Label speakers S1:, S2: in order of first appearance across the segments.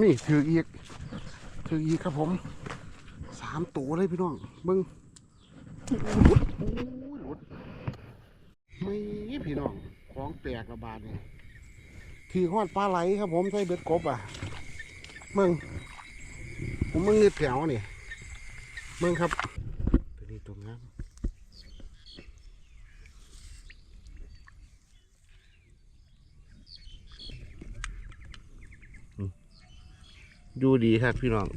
S1: นี่ถืออีกถืออีกครับผมสามตัวเลยพี่น้องเบิ้งหลุดโอ้ยหลุดไม่พี่น้องของแปลกระบาดนี่ถือหอดปลาไหลครับผมใส่เบ็ดกบอะเบิ้งผมมึงนี่แถวนี่เบิ้งครับตัวนี้ตัวงาม ดูดีครับพี่น้อง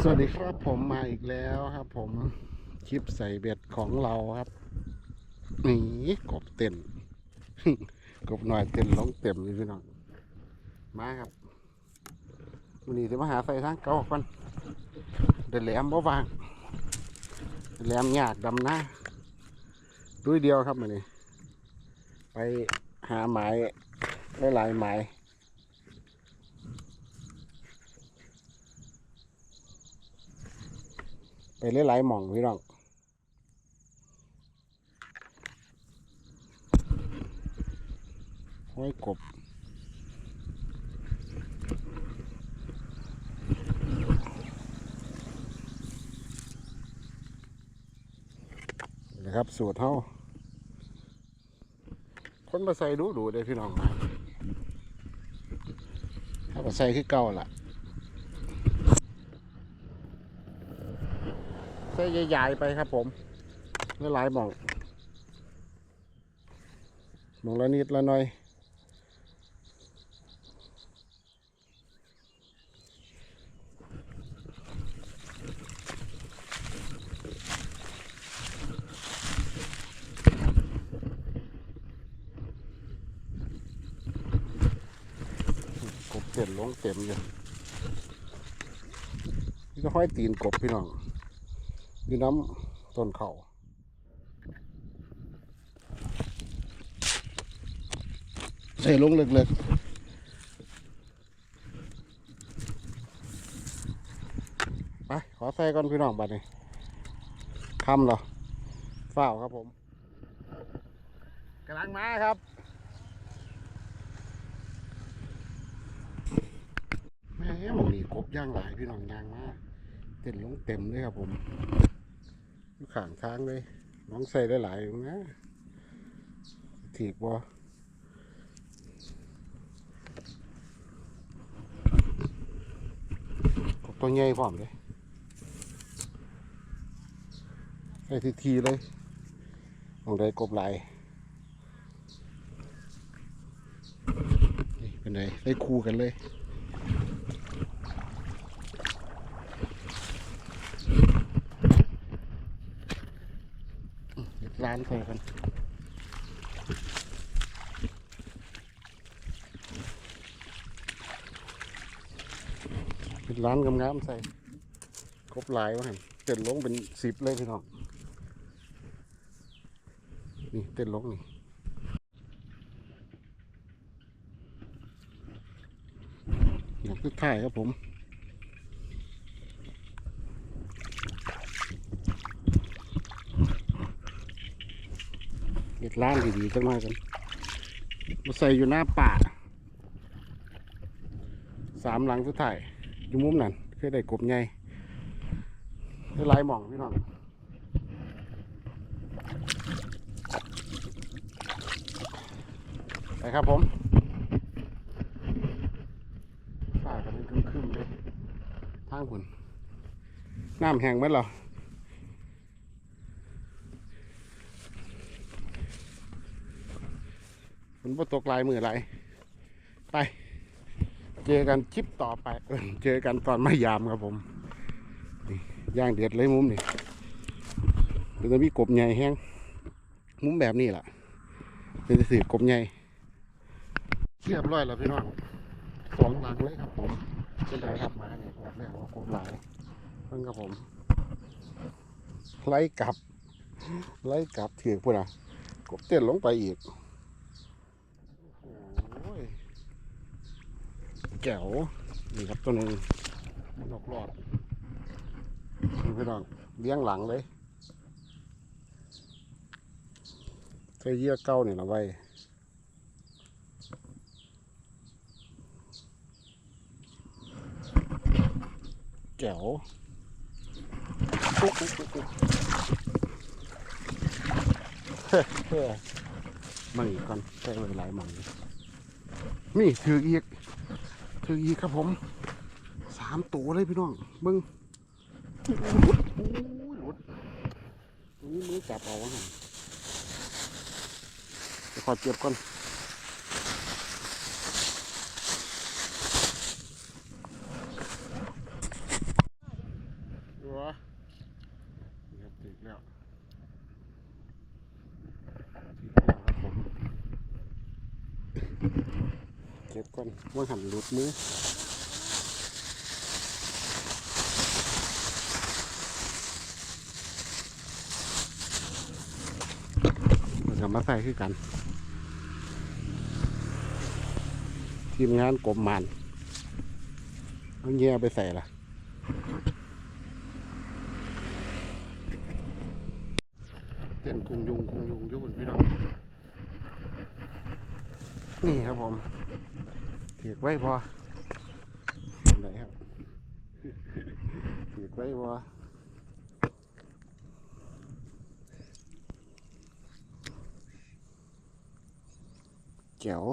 S1: สวัสดีครับผมมาอีกแล้วครับ ผมคลิปใส่เบ็ดของเราครับนี่กบเต็นกบหน่อยเต็นร้องเต็มเลยพี่น้อง มาครับวันนี้จะมาหาใส่ทางเก่าก่อนเดินแหลมบ่วางแหลมหยากดำหน้าด้วยเดียวครับมันนี้ไปหาหมายหลายๆหมาย ไปหลายๆหม่องพี่น้องห้อยกบนะครับสูตรเท่าคนมาใส่ดูดูเลยพี่น้องถ้ามาใส่คือเก่าล่ะ ส่ใหญ่ๆไปครับผมนี่ลายหมองหมองละนิดละหน่อยกบเต็มลงเต็มอยู่นี่ก็ห้อยตีนกบพี่น้อง อยู่น้ำต้นเขาใส่ลงเล็กๆไปขอใส่ก่อนพี่น้องบัดนี้คำเหรอเฝ้าครับผมกำลังมาครับ แม่หมองนี่กบย่างหลายพี่น้องย่างมาเต็มลงเต็มเลยครับผม ข้างทางเลยน้องใส่ได้หลายอยู่นะถีบบ่ตัวใหญ่พร้อมเลยใส่ทีๆเลยมองได้กบไหลเป็นไงได้คู่กันเลย ร้านใส่กันเป็นร้านงามใส่ ครบหลายวะเห็นเต้นลงเป็นสิบเลยพี่น้อง นี่เต้นลงนี่อย่างคือถ่ายครับผม เห็ดร้านดีๆจังหน่อยกันมาใส่อยู่หน้าป่าสามหลังสุดท้ายอยู่มุมนั้นเคยได้กบใหญ่ได้ลายหม่องพี่น้องไปครับผมป่ากันเป็นครึ่งๆเลยทางผุนน้ำแห้งไหมเหรอ ฝน บ่ตกลายมือไรไป เจอกันคลิปต่อไป เจอกันตอนไม่ยามครับผมย่างเดือดเลยมุมนี่เป็นจะมีกบใหญ่แห้งมุมแบบนี้แหละเป็นจะสือกบใหญ่เรียบร้อยแล้วพี่น้องสองหลังเลยครับผมเป็นไรครับมาเนี่ยบอกแล้วว่ากบหลายเพิ่งครับผมไล่กลับไล่กลับถือพูดอะกบเต้นลงไปอีก แก้วนี่ครับตัวนึงมันออกรอดนี่พี่น้องเลี้ยงหลังเลยเคยเยี่ยเก้าเนี่ยละไว้แก้วปุ๊บปุ๊มันอีกกันแต่เวลหลายมันนี่ถืออีก ถืออีกครับผมสามตัวเลยพี่น้องมึงหลุดโอ้ยหลุดตรงนี้มือจับเอาว้หน่อยขอเจ็บก่อนหัวเรียบติดแล้วติดแล้วครับผมเก็บก่อนว่าหันหลุดมือเราจะมาใส่คือกัน ทีมงานกลมมันเอาเงี้ยไปใส่ละ เต้นคุงยุงคุงยุงอยุ่บนพี่น้องนี่ครับผมเถียกไว้พอไหนครับถีไว้พอเจ๋ว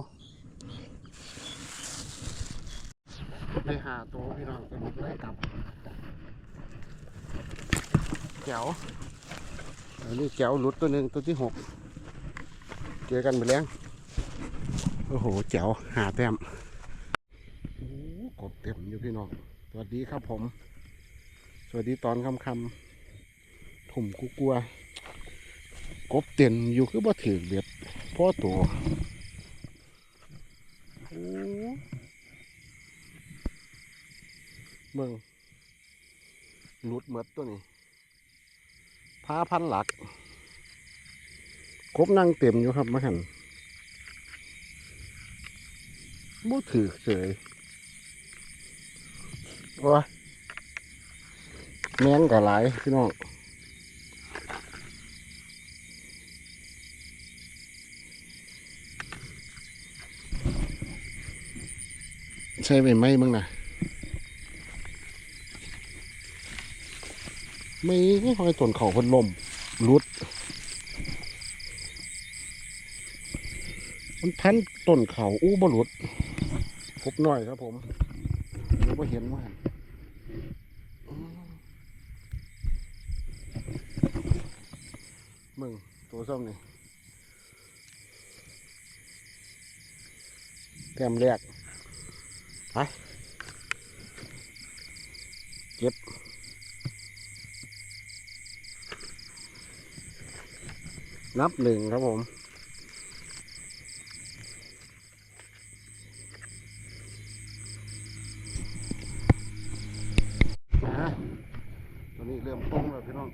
S1: ได้หาตัวพี่น้องกันไล่กลับเจ๋วอันนี้แก้วหลุดตัวหนึ่งตัวที่หกเจอกันไปแล้วโอ้โหแจ๋วหาแต้มโอ้โหกบเต็มอยู่พี่ น้อง สวัสดีครับผม สวัสดีตอนค่ำถุ่มกูกลัว กบเต็มอยู่คือบ่ถือเบ็ดพ่อตัวเมืองหลุดหมดตัวนี้พาพันหลักคบนั่งเต็มอยู่ครับมาหันบ่ถือเฉย โอ้แมงก็หลายพี่น้องใช่ไหมไหมมึงนะไม่ห้อยต้นเขาพันลมรุด มันพันต้นเขาอู้บหลุดพบหน่อยครับผมเดี๋ยวไ่เห็นว่ามึ งตัวส้มนี่แต้มแรกไปเก็บนับหนึ่งครับผม นะตอนนี้เริ่มตรงแล้วพี่น้อง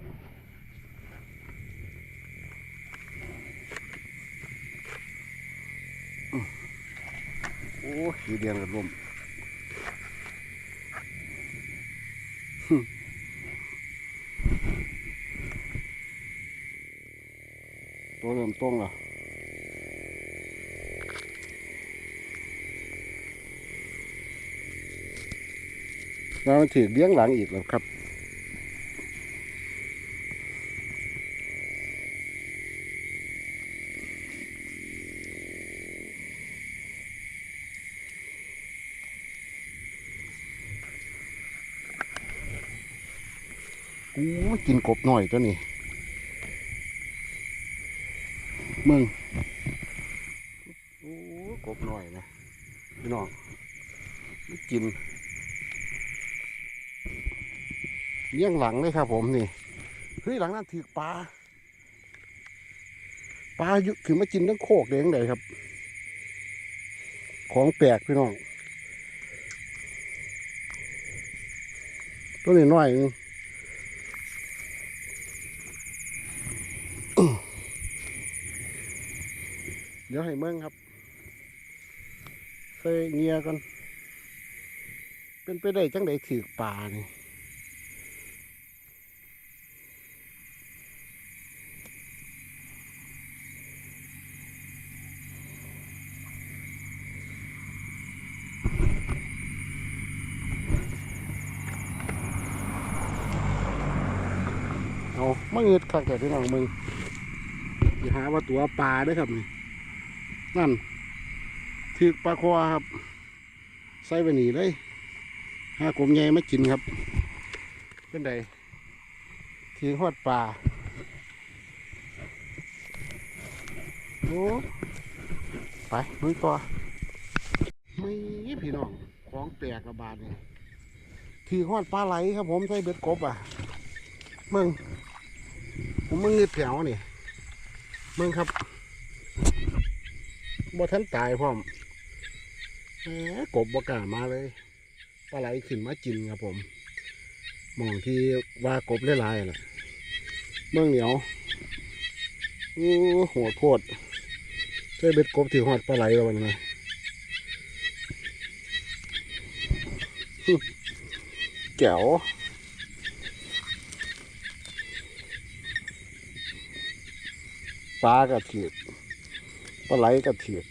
S1: อื้อโอ้ขีเดียนกับลมตัวเริ่มตรงแล้วแล้วมันถือเลี้ยงหลังอีกแล้วครับ อู้ กบหน่อยตัวนี้มึงโอ้กบหน่อยนะพี่น้องมันกินเลี้ยงหลังเลยครับผมนี่เฮ้ยหลังนั้นถือปลาปลาอยู่ถือมากินทั้งโคกเด้งเลยครับ ของแปลกพี่น้องตัวนี้น้อยนึง ดี๋ยวให้เมืองครับใส่เงียก่อนเป็นไปได้จังไดถือป่านี่เอาไม่เงืดคักแต่พี่น้องมึงจะหาว่าตัวปลาได้ครับนี่ นั่นถือปลาคอครับ ใส่ไปหนีเลยหากลมใหญ่มากินครับ เป็นไดถือหอดปลาโอ้ไปลุยต่อไม่พี่น้องของแปลกระบาดนี่ถือหอดปลาไหลครับผมใส่เบ็ดกบอะมึงผมมึงเงืดแถวนี่มึงครับ บ่ทันตายพร้อมกบบกล้ามาเลยปลาไหลขึ้นมากินครับผมมองที่ว่ากบหลายๆแหละเมืองเหนียวอู้หัวโพดใช่เบ็ดกบถือหอดปลาไหลแล้ววันนี้นะฮึแจ๋วปลากระเถียก ปลาไหลกระเถียก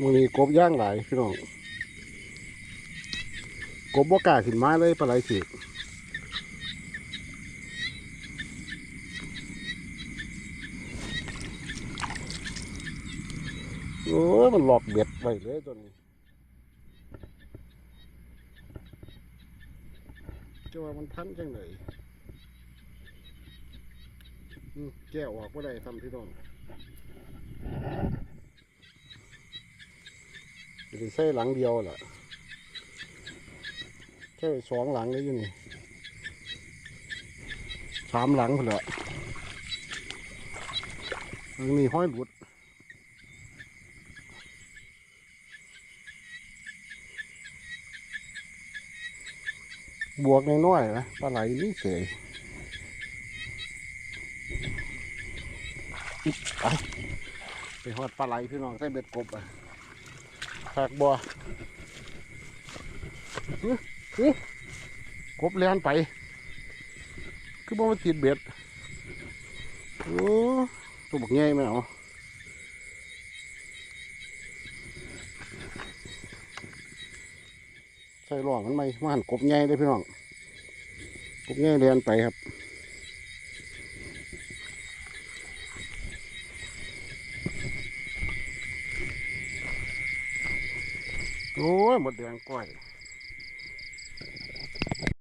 S1: มันมีกบย่างหลายพี่น้องกบบ่ากาขึ้นมาเลยปลาไหลสิโอ้ยมันหลอกเบ็ดไปเลยตัวนี้ จะว่ามันทันจังเลยอืมแก้วออกก็ได้ทำพี่น้องจะใส่หลังเดียวแหละใช่สองหลังเลยอยู่นี่สามหลังพุ่นแหละหลังนี้ห้อยหลุด บวกน้อยๆนะปลาไหลนี่เสยไปไปหอดปลาไหลพี่น้องใส่เบ็ดกบอะฝากบัวอื้ออื้อกบเลี้ยนไป คือบ่มาติดเบ็ดโอ้ตัวบักใหญ่ไหมเอา ส่หลอมันไหมมาหันกบใหญ่ได้พี่น้องกบใหญ่เลียนไปครับโอ้ยหมดแดงก้อย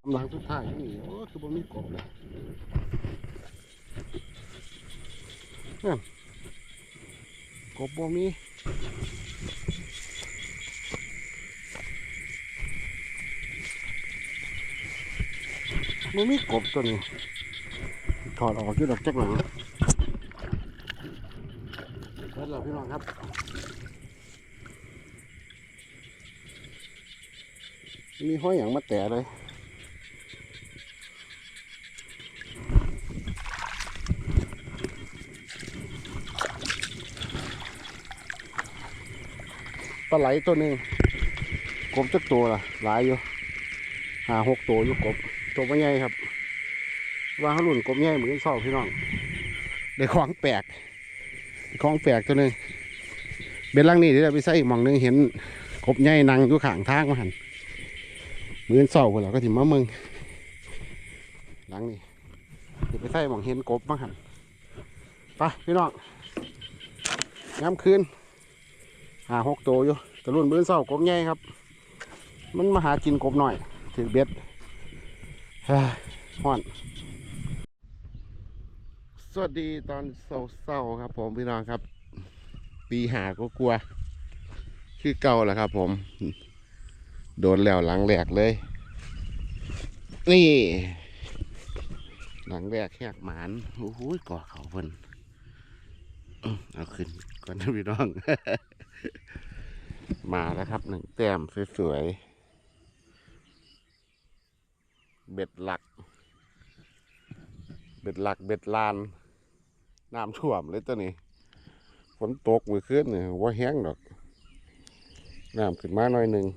S1: กำลังสุดท้ายนี่โอ้คือบ่มีกบเลยนั่นกบบ่มี บ่มีกบตัวนี้ ถอดออกยู่ดอกจักหลังเสร็จแล้วพี่น้องครับมีห้อยอย่างมาแต่เลยปลาไหลตัวหนึ่งกบจักตัวละหลายอยู่หาหกตัวอยู่กบ ตัวไม่ใหญ่ครับ ว่าเขาหลุนกบใหญ่เหมือนชอบพี่น้องได้ของแปลกได้ของแปลกตัวหนึ่งเบ็ดลังนี่เดี๋ยวไปใส่อีกหมองหนึงเห็นกบใหญ่นั่งอยู่ข้างทางมาหันมือนเศร้าคนแล้วก็ถิมาเมืองหลังนี่เดี๋ยวไปใส่หมองเห็นกบบ้าหันไปพี่น้องย้ำคืนหาหกตัวอยู่แตะรุ่นมือนเศร้ากบใหญ่ครับ มันมาหากินกบหน่อยถือเบ็ด ฮ้ยฮ้อนสวัสดีตอนเศร้าๆครับ ผมพี่น้องครับ ปีหาก็กลัว คือเก่าแหละครับ ผม โดนแล้วหลังแหลกเลย นี่ หลังแรกแหกหมานโอ้โหก่อเขาเพิ่นเอาขึ้นก่อนนะพี่น้อง มาแล้วครับหนึ่งแต้มสวยๆ เบ็ดหลัก เบ็ดหลักเบ็ดลาน น้ำท่วมเลยตัวนี้ ฝนตกมือขึ้นเนี่ยว่าแห้งดอก น้ำขึ้นมาหน่อยหนึ่ง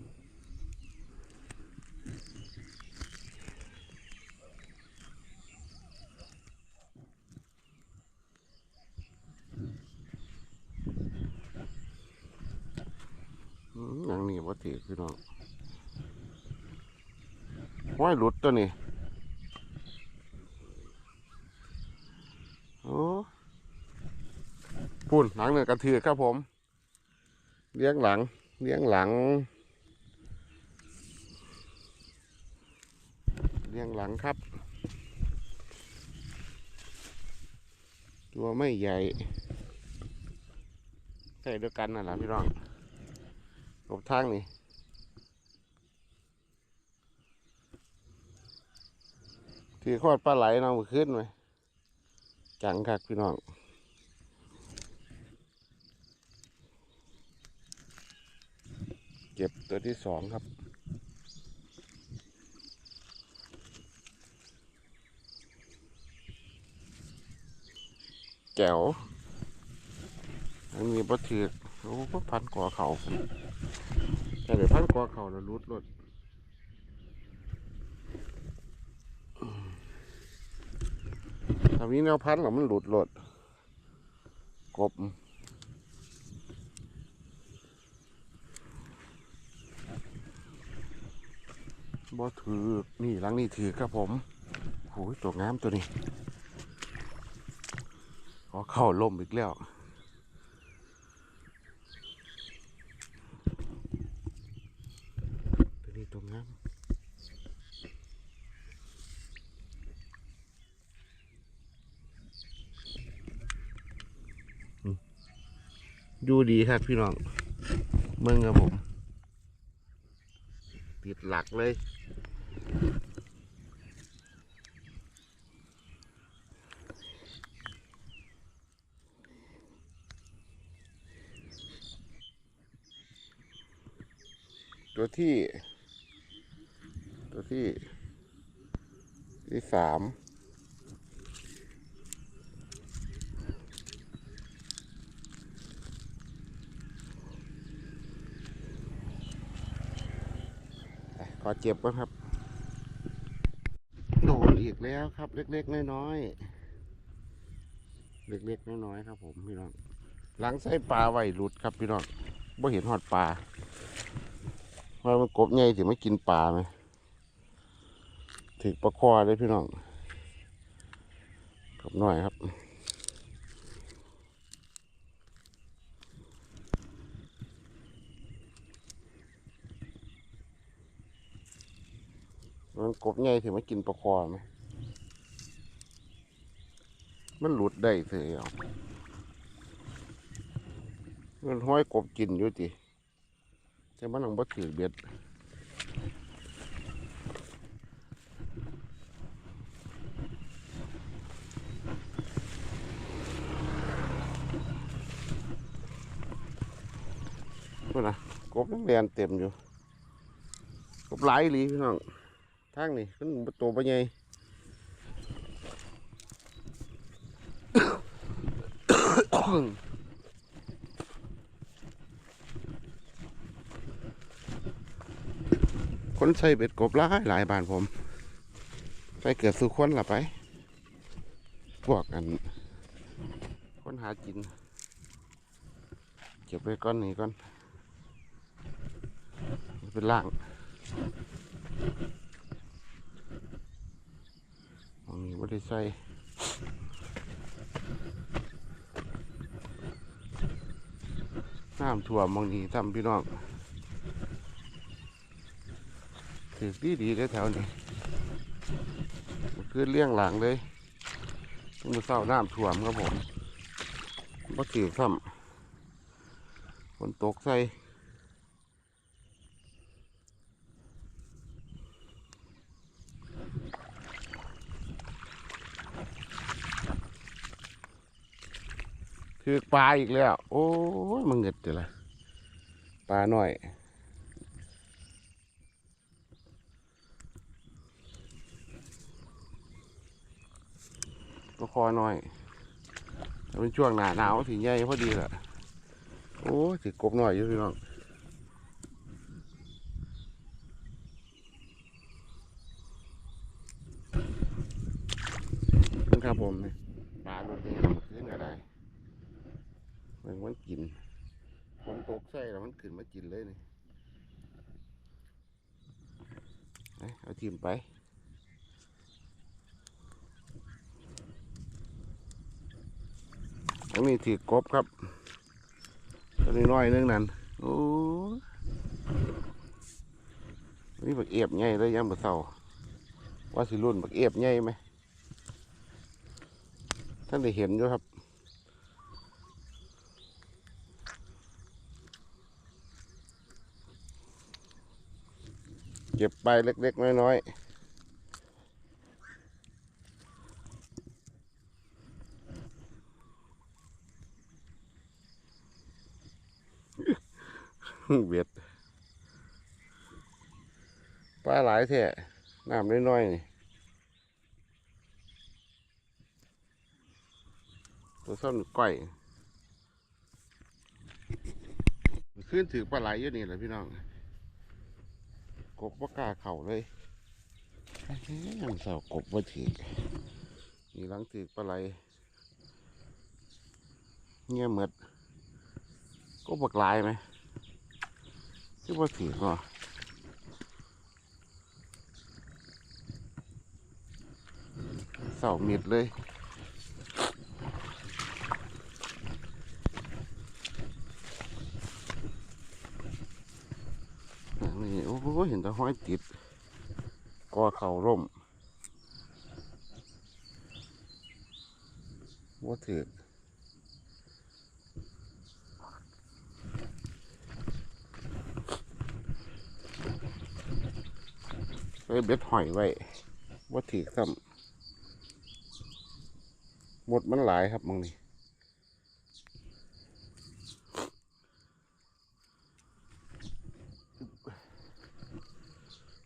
S1: ว่าถือพี่น้อง ห้อยหลุดตัวนี้โอ้ปุ่นหลังหนึ่งกระถือครับผม เลี้ยงหลัง เลี้ยงหลัง เลี้ยงหลังครับ ตัวไม่ใหญ่ใส่เดียวกันน่ะล่ะพี่น้องกบทางนี่ ถือขอดปลาไหลนาะมือขึ้นไหมจังคักพี่น้องเก็บตัวที่สองครับแก้วอันนี้บ่ถือกโอ้ก็พันกว่าเขาแต่เดี๋ยวพันกว่าเขาแล้วรุดรถถ้า มีแนวพันแล้วมันหลุดหลดกบบ่ถือนี่หลังนี่ถือครับผมโอ้ยตัวงามตัวนี้ขอเข้าล่มอีกแล้วนี้ตัวงามอืม ดูดีครับพี่น้องเมืองครับผม ติดหลักเลย ตัวที่ ตัวที่ ที่สามไปข อเจ็บก่อนครับ โดนอีกแล้วครับ เล็กๆน้อยๆเล็กๆน้อยๆครับ ผมพี่น้องหลังใส่ปลาไว้หลุดครับพี่น้องบ่เห็นหอดปลาว่ามันกบใหญ่ถึงไม่กินปลาไหมถึงปลาคอเลยพี่น้องกบหน่อยครับ มัน กบใหญ่ถึงม่กินปลาคอไหมมันหลุดได้เสียเอามันห้อยกบกินอยู่ติแต่มันยังบ่ถือเบ็ดนู่นะกบนังเรียนเต็มอยู่ กบหลายหลีพี่น้อง ทางนี่ขึ้นตัวปะใหญ่คนใส่เบ็ดกบหลายหลายบานผมไปเกิดสู่คนละไป พวกอัน คนหากิน เก็บไว้ก้อนนี้ก่อน เป็นล่าง ตรงนี้ไม่ได้ใส่น้ำท่วมบางนี้ทำพี่น้องถือดีดีๆแถวนี้คือเลี้ยงหลังเลยมือเศร้าน้ำท่วมครับผมบ่ถือซ้ำฝนตกใส่ือปลาอีกแล้ว โอ้ยมันเงิดเดี๋ยวละปลาหน่อย ก็คอหน่อยแต่เป็นช่วงหนาหนาวถึงใหญ่พอดีแหละโอ้ยถือกบหน่อยอยู่พี่น้องครับผมปลาโดนเองขึ้นอะไร มันมันกินฝนตกใส่แล้วมันขึ้นมากินเลยนี่เอาทิมไปอันนี้ถือกบครับตัวน้อยนึงนั่นโอ้นี่บักเอียบใหญ่เลยยังบ่เศร้าว่าสิรุ่นบักเอียบใหญ่ไหมท่านได้เห็นอยู่ครับ เก็บไปเล็ก ๆ น้อย ๆเบียดปลาหลายแท้น้ำน้อยๆนี่ตัวส้นก้อยขึ้นถือปลาไหลอยู่นี่แหละพี่น้อง กบว่ากล้าเข่าเลยยังสาวกบว่าถือนี่หลังถือปลาไหลเงี้ยเหมือดก็บักลายไหมที่ว่าถือเนาะเสามิดเลย อันนี่โอ้โหเห้อยติดกอเข่าร่มว่าถือไปเบ็ดหอยไว้ว่าถือซ้ำหมดมันหลายครับมึงนี่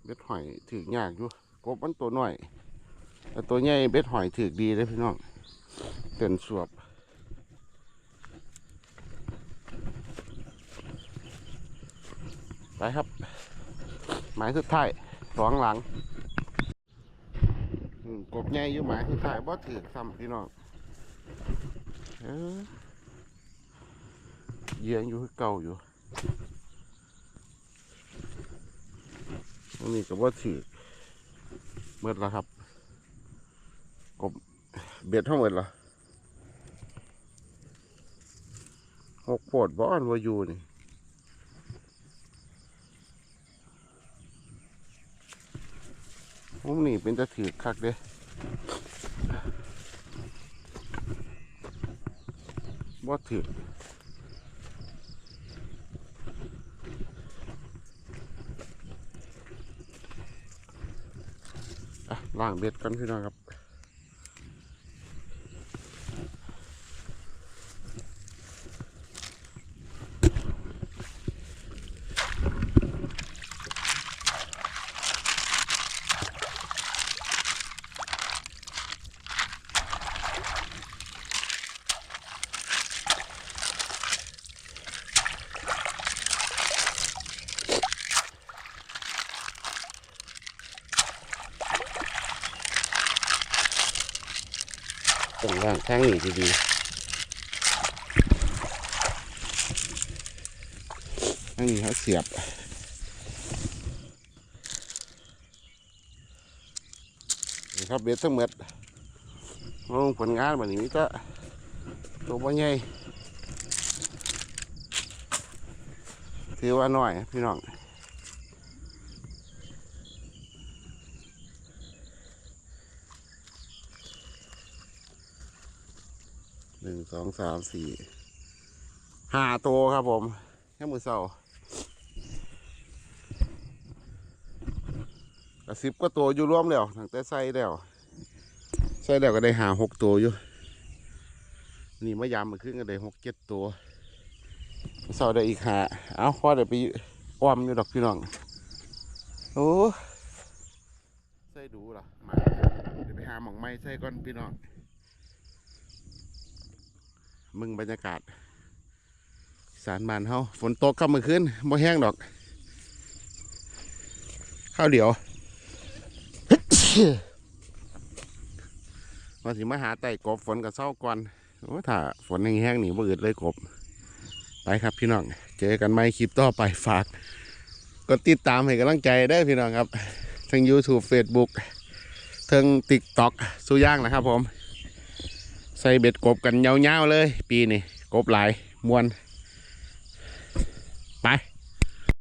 S1: เบ็ด หอยถือยากอยู่กบมันตัวหน้อยแต่ตัวใหญ่เบ็ดหอยถือดีเลยพี่น้องเต็นสวบไปครับ หมายสุดท้ายสองหลังกบใหญ่อยู่หมายสุดท้ายบ่ถือซ้ำพี่น้องเออเยียงอยู่เก่าอยู่ อันนี้ก็บ่ถือเมื่อแล้วครับ กบเบ็ดเท่าหมดละหกโพดบ้อนวายูนี่ผมนี่เป็นจะถือคักเด้บ่ถือ ล่างเบ็ดกันพี่น้องครับ ตรงล่งข้างนี้ดีๆอันนี้เขาเสียบนี่ครับเบ็ดทั้งหมดลงผลงานแบบนี้มิจะตัวบ่ใหญ่ถือว่าน้อยพี่น้อง หนึ่ง สามสี่ห้าตัวครับผมแค่มือเสากระสิบก็ตัวอยู่ร่วมแล้วตั้งแต่ใส่แล้วใส่แล้วก็ได้หาหกตัวอยู่ นี่มายามมาขึ้นก็ได้หกเจ็ดตัวเสาได้อีกหาเอาพอเดี๋ยวไปอ้อมอยู่ดอกพี่น้องโอ้ใส่ดูเหรอมาเดี๋ยวไปหาหมองไม้ใส่ก่อนพี่น้อง มึงบรรยากาศ สารบานเฮาฝนตกกับมื่อคืนบ่แห้งดอก ข้าวเดียวว่าสิมาหาไต่กบฝนกับเศร้าก่อนโอ้ถ้าฝนแห้งๆหนีบ่อืดเลยกบ ไปครับพี่น้อง เจอกันใหม่คลิปต่อไปฝากกดติดตามให้กำลังใจได้พี่น้องครับ ทั้ง YouTube Facebook ทั้ง TikTok สู้ย่างนะครับผม ใส่เบ็ดกบกันยาวๆเลย ปีนี้กบหลายมวน